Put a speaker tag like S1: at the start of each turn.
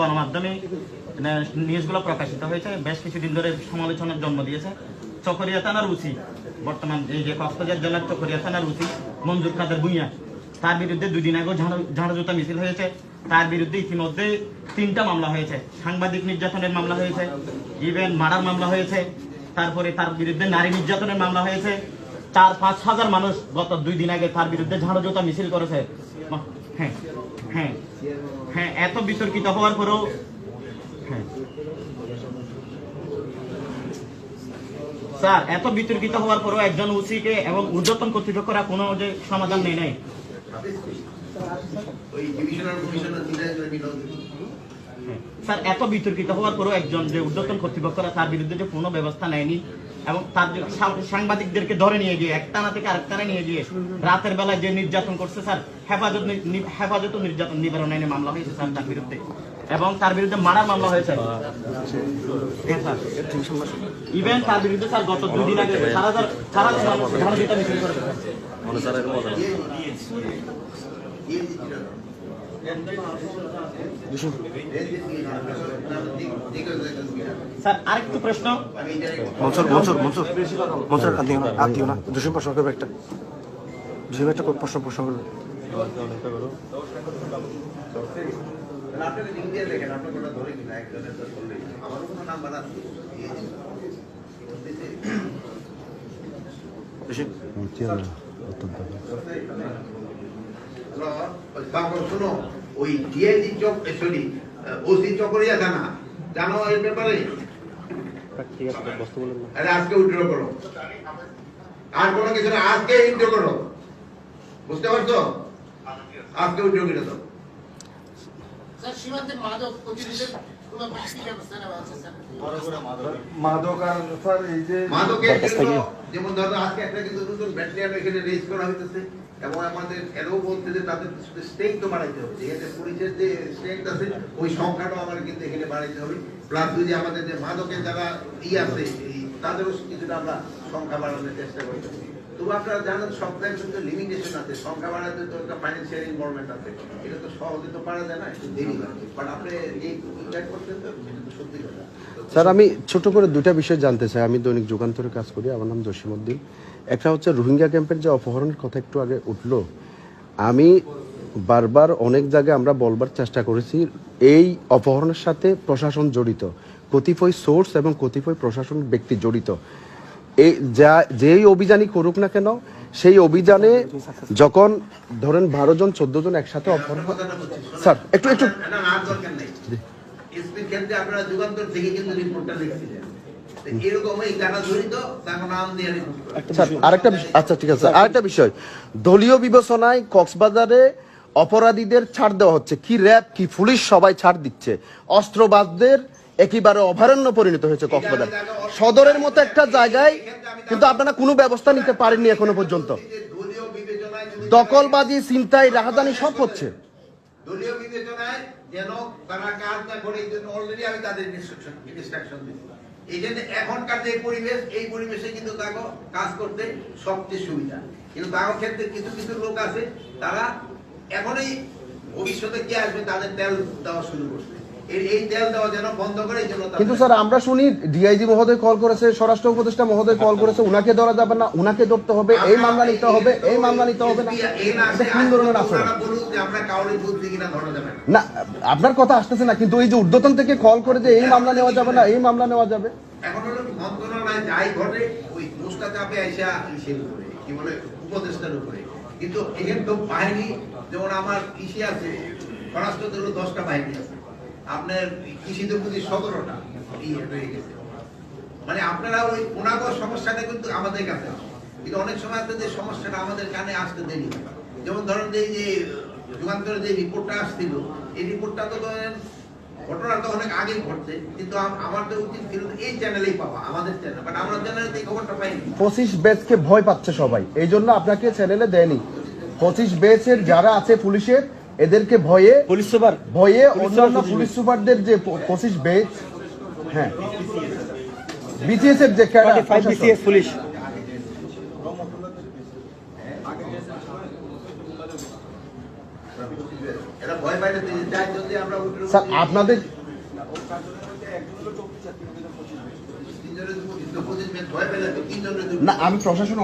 S1: গণমাধ্যমে মানে নিউজগুলো প্রকাশিত হয়েছে। বেশ কিছুদিন ধরে সমালোচনার জন্ম দিয়েছে। চকরিয়া থানার উচি বর্তমান এই যে কক্সবাজার জেলার চকরিয়া থানার উচি মঞ্জুর খাদের ভুইয়া, তার বিরুদ্ধে দুই দিন আগেও ঝাড়ু ঝাড়ু জুতা মিছিল হয়েছে। তার বিরুদ্ধে ইতিমধ্যে তিনটা মামলা হয়েছে। সাংবাদিক নির্যাতনের মামলা হয়েছে, ইভেন মারার মামলা হয়েছে, তারপরে তার বিরুদ্ধে নারী নির্যাতনের মামলা হয়েছে। চার, পাঁচ হাজার মানুষ গত দুই দিন আগে তার বিরুদ্ধে ঝাড়ু জুতা মিছিল করেছে। হ্যাঁ। হ্যাঁ। হ্যাঁ এত বিতর্কিত হওয়ার পরেও হ্যাঁ। স্যার, এত বিতর্কিত হওয়ার পরেও একজন ওসিকে এবং ঊর্ধ্বতন কর্তৃপক্ষরা কোনো যে সমাধান নেই, নাই। হ্যাঁ। স্যার এত বিতর্কিত হওয়ার পরেও একজন যে ঊর্ধ্বতন কর্তৃপক্ষরা তার বিরুদ্ধে যে কোনো ব্যবস্থা নেয়নি এবং তার সাংবাদিকদেরকে ধরে নিয়ে গিয়ে একটানা থেকে আরেকটানা নিয়ে গিয়ে রাতের বেলায় যে নির্যাতন করছে স্যার হেফাজত হেফাজত নির্যাতন নিবারণ আইনে মামলা হয়েছে স্যার তার বিরুদ্ধে। এবং তার বিরুদ্ধে মারার মামলা হয়েছে। হ্যাঁ, ইভেন তার বিরুদ্ধে স্যার গত দুই দিন আগে সারা সারা স্যার আরেকটু প্রশ্ন।
S2: মনসুর মনসুর মনসুর। মনসুর আর দিও না আর দিও না। দুশো প্রশ্ন করবে একটা। দুশো একটা প্রশ্ন প্রশ্ন করবে।
S3: আপনাকে লিঙ্ক দিয়ে দেখেন আপনার কোনো ধরে কিনা একজনের তো বললেই আমারও কোনো নাম্বার আছে
S2: বেশি
S3: শোনো, ওই ডিআইজি চক সরি ওসি চকরিয়া থানা, জানো এই ব্যাপারে? আরে আজকে উইথড্র করো। আর কোনো কিছু না, আজকে উইথড্র করো। বুঝতে পারছ? আজকে উইথড্র করে দাও।
S4: স্যার সীমান্তে মাদক প্রতিরোধের
S3: যেমন ধরো আজকে একটা কিন্তু নতুন ব্যাটালিয়ান এখানে রেজ করা হইতেছে এবং আমাদের এরও বলতে যে তাদের স্ট্রেংথ তো বাড়াইতে হবে। পুলিশের যে স্ট্রেংথ আছে ওই সংখ্যাটাও আমার কিন্তু এখানে বাড়াইতে হবে। প্লাস যদি আমাদের যে মাদকের যারা ই আছে তাদেরও কিছুটা আমরা সংখ্যা বাড়ানোর চেষ্টা করতেছি আপনারা জানেন কিন্তু লিমিটেশন আছে, সংখ্যা বাড়াতে তো একটা ফাইন্যান্সিয়াল ইনভলভমেন্ট আছে। এটা তো সহজে তো পারা যায় না, একটু দেরি বাট আপনি ইনভাইট করছেন তো সত্যি কথা।
S2: স্যার, আমি ছোট করে দুইটা বিষয় জানতে চাই। আমি দৈনিক যুগান্তরে কাজ করি, আমার নাম জসিমউদ্দিন। একটা হচ্ছে রোহিঙ্গা ক্যাম্পের যে অপহরণের কথা একটু আগে উঠল, আমি বারবার অনেক জায়গায় আমরা বলবার চেষ্টা করেছি, এই অপহরণের সাথে প্রশাসন জড়িত। কতিপয় সোর্স এবং কতিপয় প্রশাসন ব্যক্তি জড়িত। এই যা যেই অভিযানই করুক না কেন সেই অভিযানে যখন ধরেন বারো জন চোদ্দ জন একসাথে অপহরণ। স্যার, একটু- একটু- আরেকটা আচ্ছা ঠিক আছে আরেকটা বিষয়। দলীয় বিবেচনায় কক্সবাজারে অপরাধীদের ছাড় দেওয়া হচ্ছে। কি র্যাব কি পুলিশ সবাই ছাড় দিচ্ছে। অস্ত্রবাদদের একেবারে অভয়ারণ্য পরিণত হয়েছে কক্সবাজার। সদরের মতো একটা জায়গায় কিন্তু আপনারা কোনো ব্যবস্থা নিতে পারেননি এখনও পর্যন্ত। দখলবাজি চিন্তায় রাহাজানি সব হচ্ছে।
S3: তাদের এই জন্য এখনকার যে পরিবেশ এই পরিবেশে কিন্তু কাজ করতে সবচেয়ে সুবিধা কিন্তু তার ক্ষেত্রে কিছু কিছু লোক আছে তারা এখনই ভবিষ্যতে কে আসবে তাদের তেল দেওয়া শুরু করছে
S2: কিন্তু স্যার আমরা শুনি ডিআইজি মহোদয় কল করেছে স্বরাষ্ট্র উপদেষ্টা মহোদয় কল করেছে উনাকে ধরা যাবে না উনাকে ধরতে হবে এই মামলা নিতে হবে এই মামলা নিতে হবে না। কোন ধরনের আচরণ?
S3: আপনারা না।
S2: কথা আসতেছে না কিন্তু এই যে ঊর্ধ্বতন থেকে কল করে যে এই মামলা নেওয়া যাবে না এই মামলা নেওয়া যাবে।
S3: এখন হলো মন্ত্রণালয় যাই ঘটে ওই দোষটা চাপে আইসা ইসের উপরে কি বলে উপদেষ্টার উপরে। কিন্তু এখানে তো বাহিনী যেমন আমার কৃষি আছে স্বরাষ্ট্র দশটা বাহিনী আছে। আপনার কৃষিতে প্রতি সতেরোটা ইয়ে হয়ে গেছে। মানে আপনারা ওই ওনাগর সমস্যাটা কিন্তু আমাদের কাছে। কিন্তু অনেক সময় যে সমস্যাটা আমাদের কানে আসতে দেরি যেমন ধরেন যে যে যুগান্তরের যে রিপোর্টটা আসছিল, এই রিপোর্টটা তো ধরেন ঘটনা তো অনেক আগে ঘটছে, কিন্তু আম- আমার তো উচিত ছিল এই চ্যানেলেই পাওয়া, আমাদের চ্যানেল বাট আমরা চ্যানেলে খবরটা পাইনি।
S2: পঁচিশ বেচকে ভয় পাচ্ছে সবাই। এই জন্য আপনাকে চ্যানেলে দেয়নি। পঁচিশ বেচের যারা আছে পুলিশের এদেরকে ভয়ে
S1: পুলিশ সুপার।
S2: ভয়ে অন্যান্য পুলিশ সুপারদের যে পঁচিশ বেচ হ্যাঁ বিটিএস এর যে প্রশাসন,
S1: পুলিশ
S3: এরা ভয় পাইলে যাই যদি আমরা উঠে
S2: স্যার আপনাদের
S3: তিনজনের দুটো পঁচিশ ভয় পেলে তো তিনজনের
S2: না আমি প্রশাসন